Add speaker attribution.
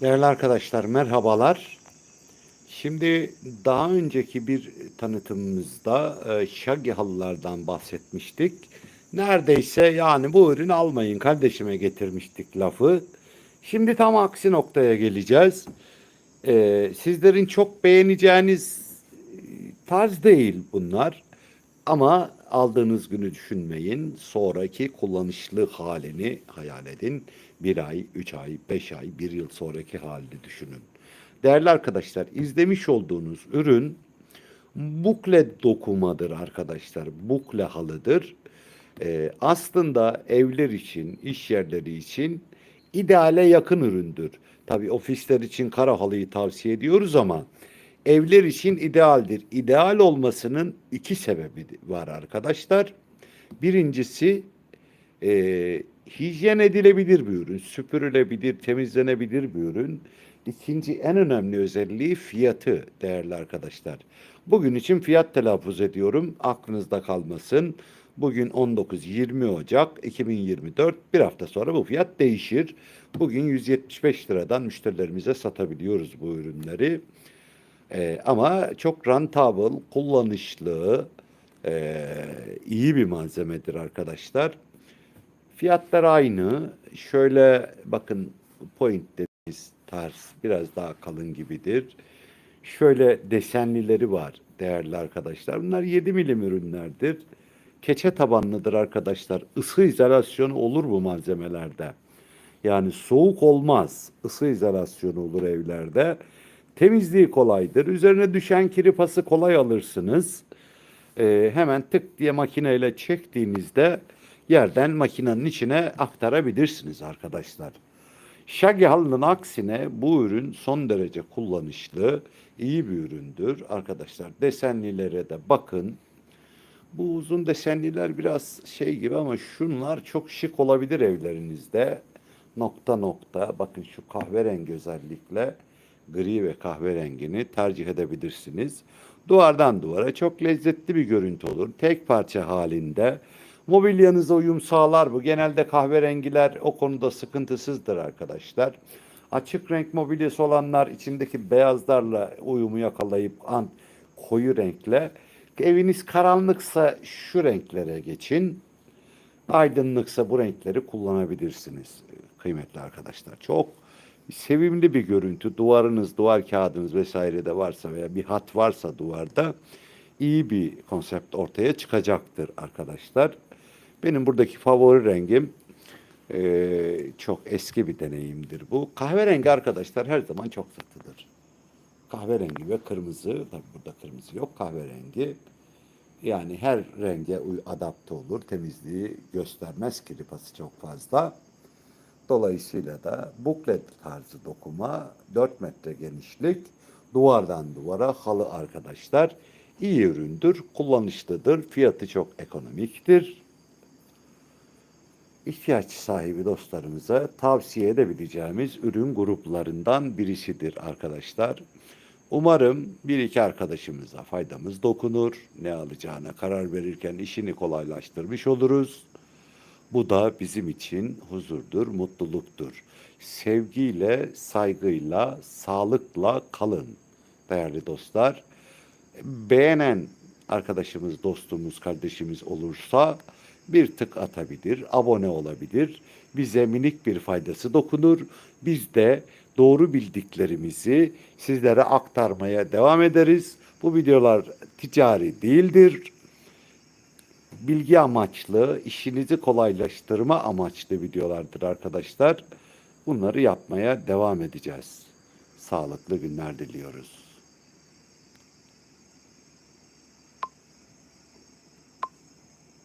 Speaker 1: Değerli arkadaşlar merhabalar. Şimdi daha önceki bir tanıtımımızda e, şagi bahsetmiştik. Neredeyse yani bu ürünü almayın kardeşime getirmiştik lafı. Şimdi tam aksi noktaya geleceğiz. E, sizlerin çok beğeneceğiniz tarz değil bunlar. Ama aldığınız günü düşünmeyin. Sonraki kullanışlı halini hayal edin. Bir ay, üç ay, beş ay, bir yıl sonraki halini düşünün. Değerli arkadaşlar, izlemiş olduğunuz ürün bukle dokumadır arkadaşlar. Bukle halıdır. Ee, aslında evler için, iş yerleri için ideale yakın üründür. Tabii ofisler için kara halıyı tavsiye ediyoruz ama evler için idealdir. İdeal olmasının iki sebebi var arkadaşlar. Birincisi e, hijyen edilebilir bir ürün, süpürülebilir, temizlenebilir bir ürün. İkinci en önemli özelliği fiyatı değerli arkadaşlar. Bugün için fiyat telaffuz ediyorum. Aklınızda kalmasın. Bugün 19-20 Ocak 2024. Bir hafta sonra bu fiyat değişir. Bugün 175 liradan müşterilerimize satabiliyoruz bu ürünleri. Ee, ama çok rentable, kullanışlı, ee, iyi bir malzemedir arkadaşlar. Fiyatlar aynı. Şöyle bakın point dediğimiz tarz biraz daha kalın gibidir. Şöyle desenlileri var değerli arkadaşlar. Bunlar 7 milim ürünlerdir. Keçe tabanlıdır arkadaşlar. Isı izolasyonu olur bu malzemelerde. Yani soğuk olmaz. Isı izolasyonu olur evlerde. Temizliği kolaydır. Üzerine düşen kiri pası kolay alırsınız. Ee, hemen tık diye makineyle çektiğinizde yerden makinenin içine aktarabilirsiniz arkadaşlar. Şagi halının aksine bu ürün son derece kullanışlı, iyi bir üründür arkadaşlar. Desenlilere de bakın. Bu uzun desenliler biraz şey gibi ama şunlar çok şık olabilir evlerinizde. Nokta nokta bakın şu kahverengi özellikle gri ve kahverengini tercih edebilirsiniz. Duvardan duvara çok lezzetli bir görüntü olur. Tek parça halinde mobilyanıza uyum sağlar bu. Genelde kahverengiler o konuda sıkıntısızdır arkadaşlar. Açık renk mobilyası olanlar içindeki beyazlarla uyumu yakalayıp an koyu renkle eviniz karanlıksa şu renklere geçin. Aydınlıksa bu renkleri kullanabilirsiniz kıymetli arkadaşlar. Çok sevimli bir görüntü. Duvarınız, duvar kağıdınız vesaire de varsa veya bir hat varsa duvarda iyi bir konsept ortaya çıkacaktır arkadaşlar. Benim buradaki favori rengim eee, çok eski bir deneyimdir bu. Kahverengi arkadaşlar her zaman çok satılır. Kahverengi ve kırmızı, tabii burada kırmızı yok, kahverengi. Yani her renge adapte olur. Temizliği göstermez kiripası çok fazla. Dolayısıyla da buklet tarzı dokuma 4 metre genişlik duvardan duvara halı arkadaşlar. iyi üründür, kullanışlıdır, fiyatı çok ekonomiktir. İhtiyaç sahibi dostlarımıza tavsiye edebileceğimiz ürün gruplarından birisidir arkadaşlar. Umarım bir iki arkadaşımıza faydamız dokunur. Ne alacağına karar verirken işini kolaylaştırmış oluruz. Bu da bizim için huzurdur, mutluluktur. Sevgiyle, saygıyla, sağlıkla kalın değerli dostlar. Beğenen arkadaşımız, dostumuz, kardeşimiz olursa bir tık atabilir, abone olabilir. Bize minik bir faydası dokunur. Biz de doğru bildiklerimizi sizlere aktarmaya devam ederiz. Bu videolar ticari değildir bilgi amaçlı, işinizi kolaylaştırma amaçlı videolardır arkadaşlar. Bunları yapmaya devam edeceğiz. Sağlıklı günler diliyoruz.